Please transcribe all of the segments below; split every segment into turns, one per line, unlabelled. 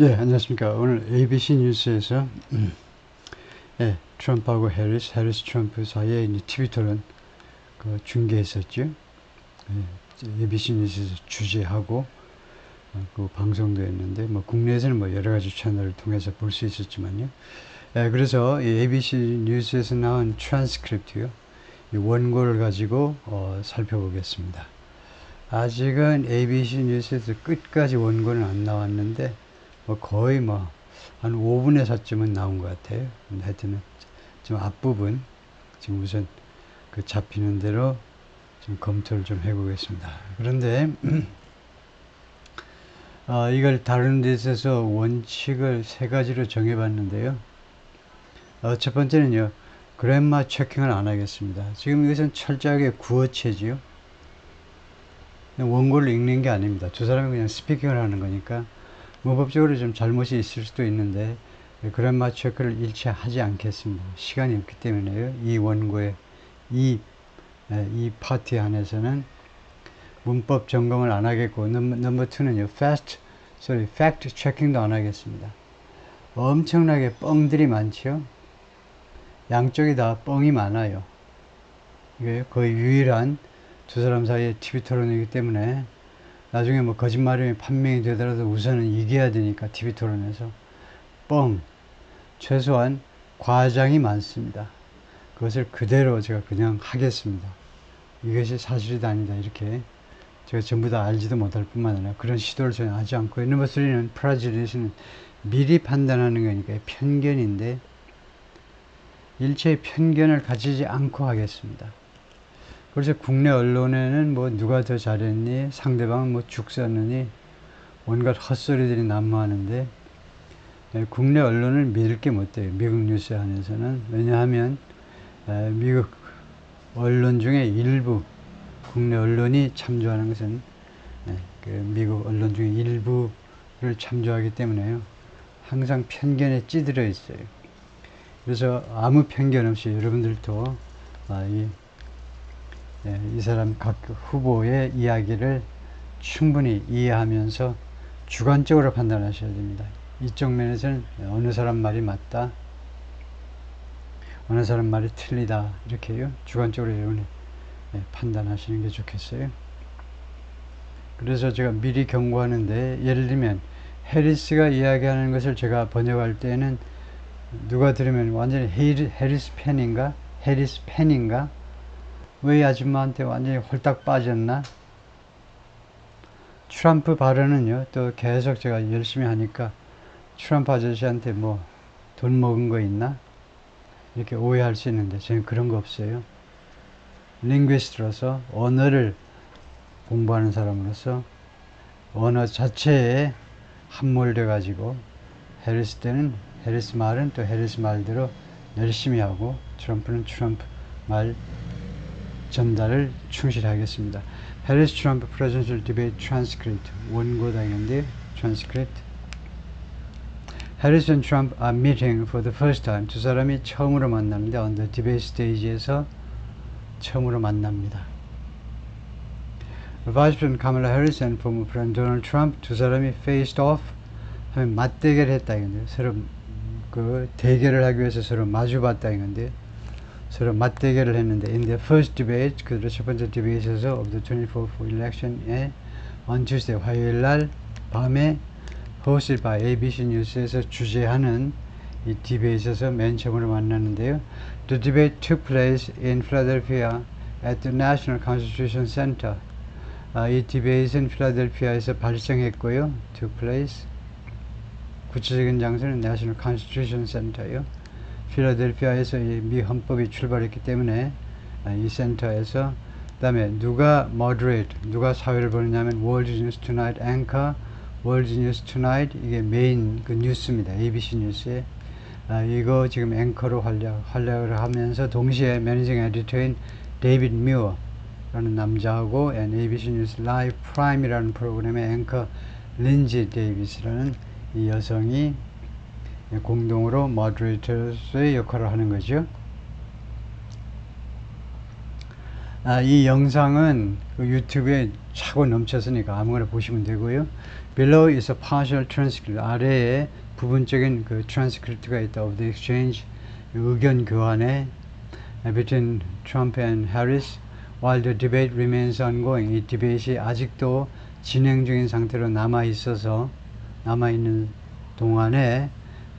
예, 안녕하십니까. 오늘 ABC 뉴스에서 음, 예, 트럼프하고 해리스, 해리스 트럼프 사이에 TV 토론 그 중계했었죠. 예, ABC 뉴스에서 주제하고 어, 그 방송도 했는데 뭐 국내에서는 뭐 여러 가지 채널을 통해서 볼 수 있었지만요. 예, 그래서 이 ABC 뉴스에서 나온 트랜스크립트요. 이 원고를 가지고 어, 살펴보겠습니다. 아직은 ABC 뉴스에서 끝까지 원고는 안 나왔는데 뭐 거의 뭐 한 5분의 4쯤은 나온 것 같아요. 하여튼 좀 앞부분 지금 우선 그 잡히는 대로 좀 검토를 좀 해보겠습니다. 그런데 어, 이걸 다른 데 있어서 원칙을 세 가지로 정해봤는데요. 어, 첫 번째는요, 그랜마 체킹을 안 하겠습니다. 지금 이것은 철저하게 구어체지요. 원고를 읽는 게 아닙니다. 두 사람이 그냥 스피킹을 하는 거니까 뭐 법적으로 좀 잘못이 있을 수도 있는데 그랜마 체크를 일치하지 않겠습니다. 시간이 없기 때문에요. 이 원고의 이, 이 파티 안에서는 문법 점검을 안 하겠고 넘버, 넘버 2는요. fast, sorry, fact checking도 안 하겠습니다. 엄청나게 뻥들이 많죠. 양쪽이 다 뻥이 많아요. 이게 거의 유일한 두 사람 사이의 TV 토론이기 때문에 나중에 뭐 거짓말이 판명이 되더라도 우선은 이겨야 되니까 TV 토론에서 뻥 최소한 과장이 많습니다. 그것을 그대로 제가 그냥 하겠습니다. 이것이 사실이다 아니다 이렇게 제가 전부 다 알지도 못할 뿐만 아니라 그런 시도를 전혀 하지 않고 넘버 3는 프라지리스는 미리 판단하는 거니까 편견인데 일체의 편견을 가지지 않고 하겠습니다. 그래서 국내 언론에는 뭐 누가 더 잘했니 상대방은 뭐죽 썼느니 온갖 헛소리들이 난무하는데 예, 국내 언론을 믿을 게 못 돼요. 미국 뉴스 안에서는 왜냐하면 예, 미국 언론 중에 일부 국내 언론이 참조하는 것은 예, 그 미국 언론 중에 일부를 참조하기 때문에요. 항상 편견에 찌들어 있어요. 그래서 아무 편견 없이 여러분들도 아, 이 예, 이 사람 각 후보의 이야기를 충분히 이해하면서 주관적으로 판단하셔야 됩니다. 이쪽 면에서는 어느 사람 말이 맞다, 어느 사람 말이 틀리다 이렇게요. 주관적으로 여러분이 예, 판단하시는 게 좋겠어요. 그래서 제가 미리 경고하는데 예를 들면 해리스가 이야기하는 것을 제가 번역할 때는 누가 들으면 완전히 해리스 팬인가? 해리스 팬인가? 왜 아줌마한테 완전히 홀딱 빠졌나? 트럼프 발언은요, 또 계속 제가 열심히 하니까 트럼프 아저씨한테 뭐 돈 먹은 거 있나? 이렇게 오해할 수 있는데 저는 그런 거 없어요. 링귀스트로서 언어를 공부하는 사람으로서 언어 자체에 함몰돼 가지고 해리스 때는 해리스 말은 또 해리스 말대로 열심히 하고 트럼프는 트럼프 말 전달을 충실하겠습니다. 해리스 트럼프 프레젠셜 디베이트 트랜스크립트 원고 당연데 트랜스크립트 해리스 앤 트럼프 are meeting for the first time 두 사람이 처음으로 만나는데 on the debate stage에서 처음으로 만납니다. Vice President Kamala Harris and former President Donald Trump 두 사람이 faced off 하면 맞대결을 했다 이건데 서로 그 대결을 하기 위해서 서로 마주봤다 이건데 서로 맞대결을 했는데 in the first debate 그들 첫 번째 디베이트에서 of the 24th election에 on Tuesday 화요일 날 밤에 hosted by ABC 뉴스에서 주재하는 이 디베이트에서 맨 처음으로 만났는데요. The debate took place in Philadelphia at the National Constitution Center. 아, 이 디베이트는 필라델피아에서 발생했고요. took place 구체적인 장소는 National Constitution Center요. 필라델피아에서 미 헌법이 출발했기 때문에 이 센터에서 그다음에 누가 moderate 누가 사회를 보느냐면 World News Tonight 앵커 World News Tonight 이게 메인 그 뉴스입니다. ABC 뉴스에 아, 이거 지금 앵커로 활약 활약을 하면서 동시에 매니징 에디터인 데이비드 뮤어라는 남자하고 ABC 뉴스 라이브 프라임이라는 프로그램의 앵커 린지 데이비스라는 이 여성이 공동으로 모더레이터의 역할을 하는 거죠. 아, 이 영상은 그 유튜브에 차고 넘쳤으니까 아무거나 보시면 되고요. Below is a partial transcript. 아래에 부분적인 그 transcript가 있다. Of the exchange 의견 교환에 between Trump and Harris while the debate remains ongoing. 이 디베이트이 아직도 진행 중인 상태로 남아 있어서 남아 있는 동안에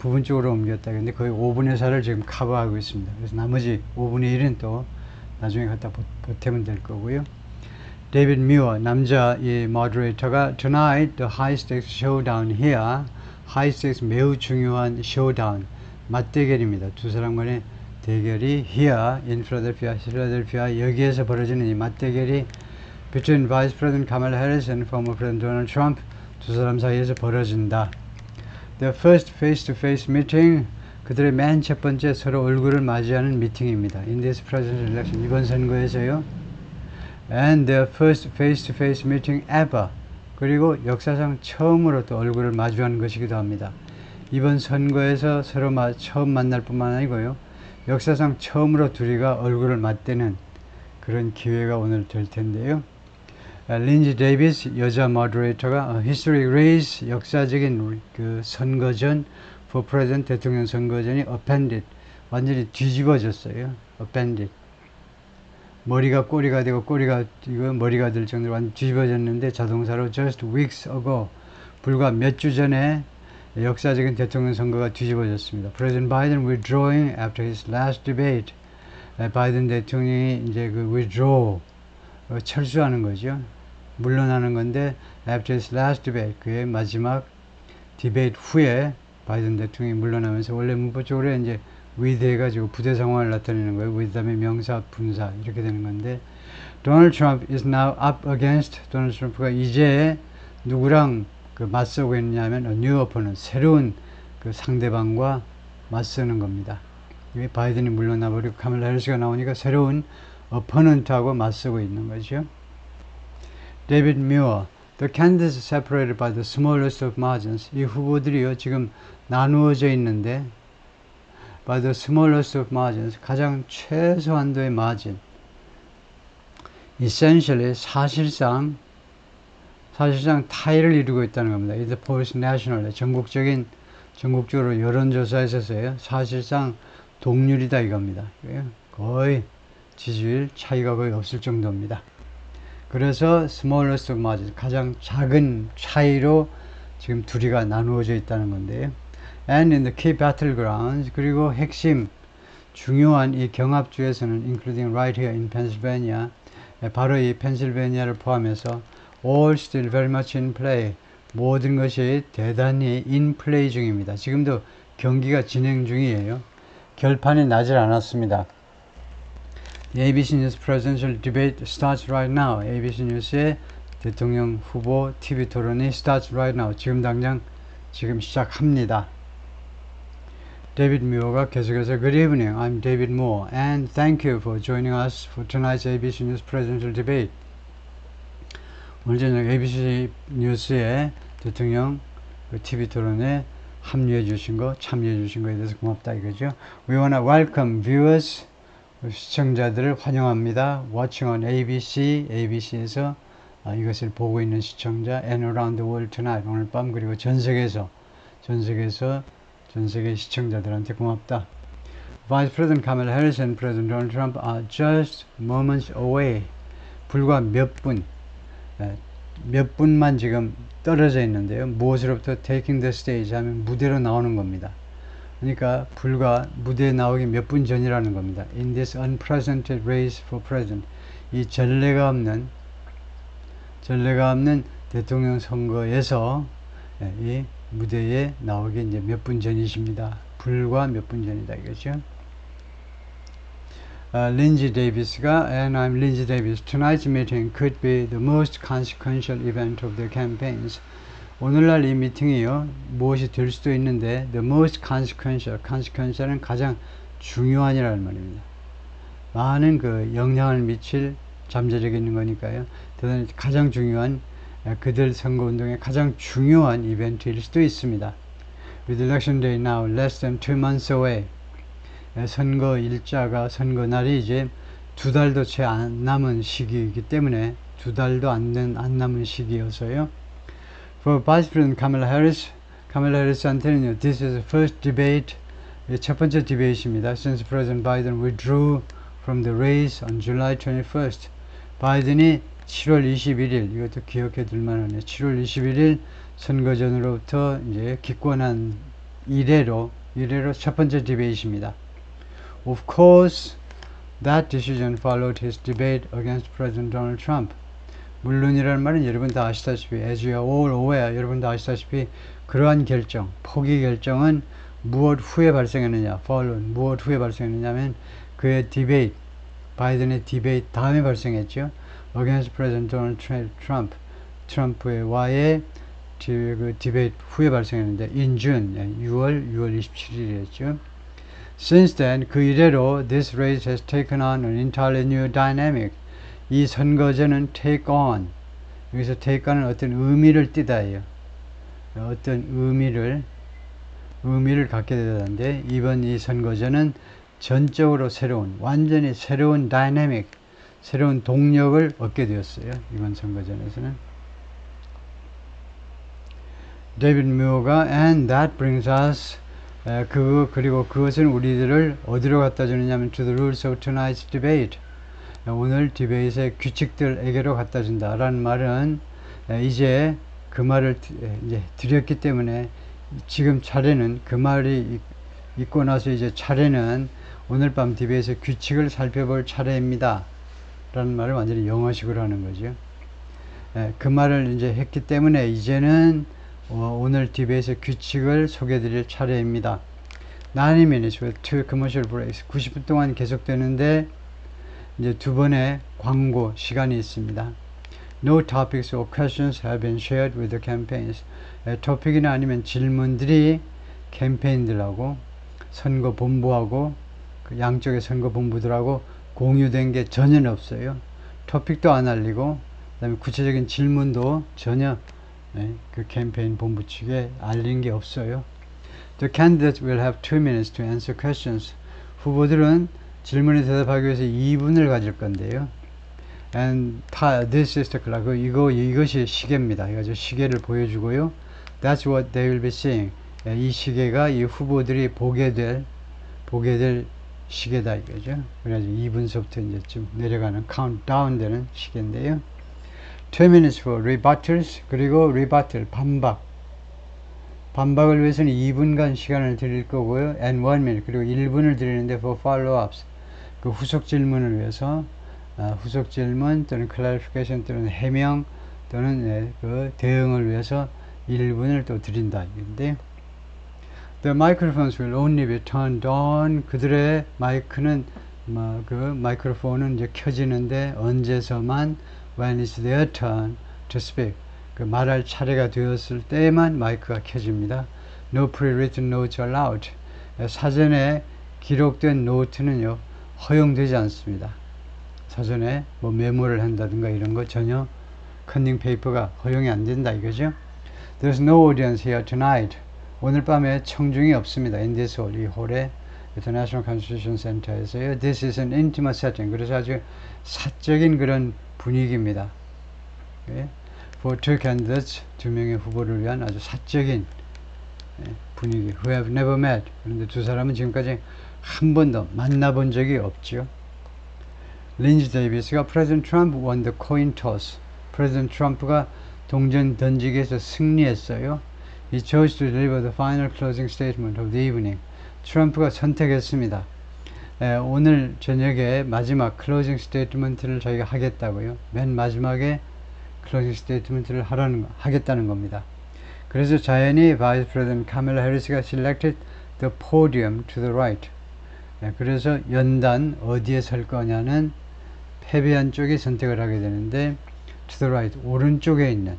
부분적으로 옮겼다. 근데 거의 5분의 4를 지금 커버하고 있습니다. 그래서 나머지 5분의 1은 또 나중에 갖다 보, 보태면 될 거고요. 데이비드 뮤어 남자 이 모더레이터가 Tonight the high stakes showdown here high stakes 매우 중요한 showdown 맞대결입니다. 두 사람 간의 대결이 here in Philadelphia, 필라델피아 여기에서 벌어지는 이 맞대결이 between Vice President Kamala Harris and former President Donald Trump 두 사람 사이에서 벌어진다. The first face-to-face meeting 그들의 맨 첫 번째 서로 얼굴을 맞이하는 미팅입니다. In this presidential election 이번 선거에서요. And their first face-to-face meeting ever 그리고 역사상 처음으로 또 얼굴을 마주하는 것이기도 합니다. 이번 선거에서 서로 마, 처음 만날 뿐만 아니고요. 역사상 처음으로 둘이가 얼굴을 맞대는 그런 기회가 오늘 될 텐데요. 아, 린지 데이비스 여자 모더레이터가 어, History Race 역사적인 그 선거전 for President 대통령 선거전이 upended 완전히 뒤집어졌어요. upended 머리가 꼬리가 되고 꼬리가 이거 머리가 될 정도로 완전 뒤집어졌는데 자동사로 just weeks ago 불과 몇 주 전에 역사적인 대통령 선거가 뒤집어졌습니다. President Biden withdrawing after his last debate. 바이든 대통령이 이제 그 withdraw 어, 철수하는 거죠. 물러나는 건데 after his last debate 그의 마지막 디베이트 후에 바이든 대통령이 물러나면서 원래 문법적으로 이제 with 해가지고 부대 상황을 나타내는 거예요. with 다음에 명사, 분사 이렇게 되는 건데 Donald Trump is now up against 도널드 트럼프가 이제 누구랑 그 맞서고 있느냐면 new opponent 새로운 그 상대방과 맞서는 겁니다. 이 바이든이 물러나 버리고 카멜라 해리스가 나오니까 새로운 opponent하고 맞서고 있는 거죠. 데이비드 뮤어 The candidates separated by the smallest of margins. 이 후보들이요 지금 나누어져 있는데 by the smallest of margins 가장 최소한도의 margin. essentially 사실상 사실상 타일을 이루고 있다는 겁니다. It polls national 전국적인 전국적으로 여론조사에서요 사실상 동률이다 이겁니다. 거의 지지율 차이가 거의 없을 정도입니다. 그래서 of margins 가장 작은 차이로 지금 둘이가 나누어져 있다는 건데요. and in the key battlegrounds 그리고 핵심 중요한 이 경합주에서는 including right here in Pennsylvania 바로 이 펜실베니아를 포함해서 all still very much in play 모든 것이 대단히 in play 중입니다. 지금도 경기가 진행 중이에요. 결판이 나질 않았습니다. ABC News Presidential Debate starts right now. ABC 뉴스의 대통령 후보 TV 토론이 starts right now. 지금 당장 지금 시작합니다. 데이비드 무어가 계속해서 Good evening, I'm David Moore and thank you for joining us for tonight's ABC News Presidential Debate. 오늘 저녁 ABC 뉴스의 대통령 TV 토론에 합류해 주신 거, 참여해 주신 거에 대해서 고맙다 이거죠. We wanna welcome viewers, 시청자들을 환영합니다. Watching on ABC, ABC에서 아, 이것을 보고 있는 시청자 and around the world tonight 오늘 밤 그리고 전 세계에서 전 세계에서 전 세계 시청자들한테 고맙다. Vice President Kamala Harris and President Donald Trump are just moments away. 불과 몇 분, 몇 분만 지금 떨어져 있는데요. 무엇으로부터 taking the stage 하면 무대로 나오는 겁니다. 그러니까 불과 무대에 나오기 몇 분 전이라는 겁니다. In this unprecedented race for president. 이 전례가 없는 전례가 없는 대통령 선거에서 이 무대에 나오기 이제 몇 분 전이십니다. 불과 몇 분 전이다 이거죠. Uh, Lindsay Davis가 and I'm Lindsay Davis. Tonight's meeting could be the most consequential event of their campaigns. 오늘날 이 미팅이요 무엇이 될 수도 있는데 the most consequential, consequential은 가장 중요한이라는 말입니다. 많은 그 영향을 미칠 잠재력이 있는 거니까요. 대단히 가장 중요한 그들 선거운동의 가장 중요한 이벤트일 수도 있습니다. With election day now less than two months away. 선거 일자가 선거 날이 이제 두 달도 채 안 남은 시기이기 때문에 두 달도 안, 된- 안 남은 시기여서요. For Vice President Kamala Harris, Kamala Harris한테는요, this is the first debate, 예, 첫 번째 디베이트입니다. Since President Biden withdrew from the race on July 21st. 바이든이 7월 21일, 이것도 기억해 둘 만하네요. 7월 21일 선거전으로부터 이제 기권한 이래로, 이래로 첫 번째 디베이트입니다. Of course, that decision followed his debate against President Donald Trump. 물론이라는 말은 여러분 다 아시다시피 are all aware 여러분 다 아시다시피 그러한 결정 포기 결정은 무엇 후에 발생했느냐 followed 무엇 후에 발생했느냐면 그의 디베이트 바이든의 디베이트 다음에 발생했죠. Against President Donald Trump 트럼프의 와의 디, 그 디베이트 후에 발생했는데 in June 6월 6월 27일이었죠. Since then 그 이래로 this race has taken on an entirely new dynamic 이 선거제는 take on 여기서 take on은 어떤 의미를 띠다예요. 어떤 의미를 의미를 갖게 되는데 이번 이 선거제는 전적으로 새로운 완전히 새로운 다이내믹 새로운 동력을 얻게 되었어요. 이번 선거전에서는 데이비드 뮤어가 and that brings us 에, 그 그리고 그것은 우리들을 어디로 갖다 주느냐면 to the rules of tonight's debate 오늘 디베이트의 규칙들에게로 갖다 준다라는 말은 에, 이제 그 말을 이제 드렸기 때문에 지금 차례는 그 말이 있- 있고 나서 이제 차례는 오늘 밤 디베이트의 규칙을 살펴볼 차례입니다. 라는 말을 완전히 영어식으로 하는 거죠. 에, 그 말을 이제 했기 때문에 이제는 어, 오늘 디베이트의 규칙을 소개해 드릴 차례입니다. 90 minutes with two commercial breaks. 90분 동안 계속되는데 이제 두 번의 광고 시간이 있습니다. No topics or questions have been shared with the campaigns. 에, 토픽이나 아니면 질문들이 캠페인들하고 선거 본부하고 그 양쪽의 선거 본부들하고 공유된 게 전혀 없어요. 토픽도 안 알리고 그다음에 구체적인 질문도 전혀 예, 그 캠페인 본부 측에 알린 게 없어요. The candidates will have two minutes to answer questions. 후보들은 질문에 대답하기 위해서 2분을 가질 건데요. And this is the clock. 그 이거 이것이 시계입니다. 이거 시계를 보여주고요. That's what they will be seeing. 예, 이 시계가 이 후보들이 보게 될 보게 될 시계다 이거죠. 그래가지고 2분서부터 이제 좀 내려가는 카운트다운 되는 시계인데요. 2 minutes for rebuttals 그리고 rebuttal 반박 반박을 위해서는 2분간 시간을 드릴 거고요 and 1 minute 그리고 1분을 드리는데 for follow-ups 그 후속 질문을 위해서 아, 후속 질문 또는 clarification 또는 해명 또는 예, 그 대응을 위해서 1분을 또 드린다 이건데 The microphones will only be turned on 그들의 마이크는 뭐, 그 마이크로폰은 이제 켜지는데 언제서만 when it's their turn to speak. 그 말할 차례가 되었을 때만 마이크가 켜집니다. No pre-written notes allowed. 사전에 기록된 노트는요 허용되지 않습니다. 사전에 뭐 메모를 한다든가 이런 거 전혀 컨닝 페이퍼가 허용이 안 된다 이거죠. There's no audience here tonight. 오늘 밤에 청중이 없습니다. in this hall, 이 홀에 International Constitution Center에서요. This is an intimate setting. 그래서 아주 사적인 그런 분위기입니다. 예? For two candidates, 두 명의 후보를 위한 아주 사적인 예, 분위기. Who have never met. 그런데 두 사람은 지금까지 한 번도 만나본 적이 없죠. 린지 데이비스가 Trump won the coin toss. President Trump가 동전 던지기에서 승리했어요. He chose to deliver the final closing statement of the evening. 트럼프가 선택했습니다. 에, 오늘 저녁에 마지막 클로징 스테이트먼트를 저희가 하겠다고요. 맨 마지막에 클로징 스테이트먼트를 하라는 하겠다는 겁니다. 그래서 자연히 바이스 프레sident 카멜라 해리스가 selected the podium to the right. 에, 그래서 연단 어디에 설 거냐는 패배한 쪽이 선택을 하게 되는데 to the right 오른쪽에 있는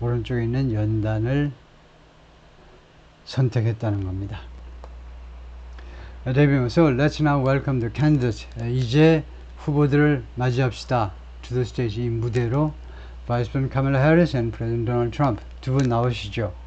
오른쪽에 있는 연단을 선택했다는 겁니다. so let's now welcome the candidates. 에, 이제 후보들을 맞이합시다. to the stage 이 무대로 Vice President Kamala Harris and President Donald Trump 두분 나오시죠.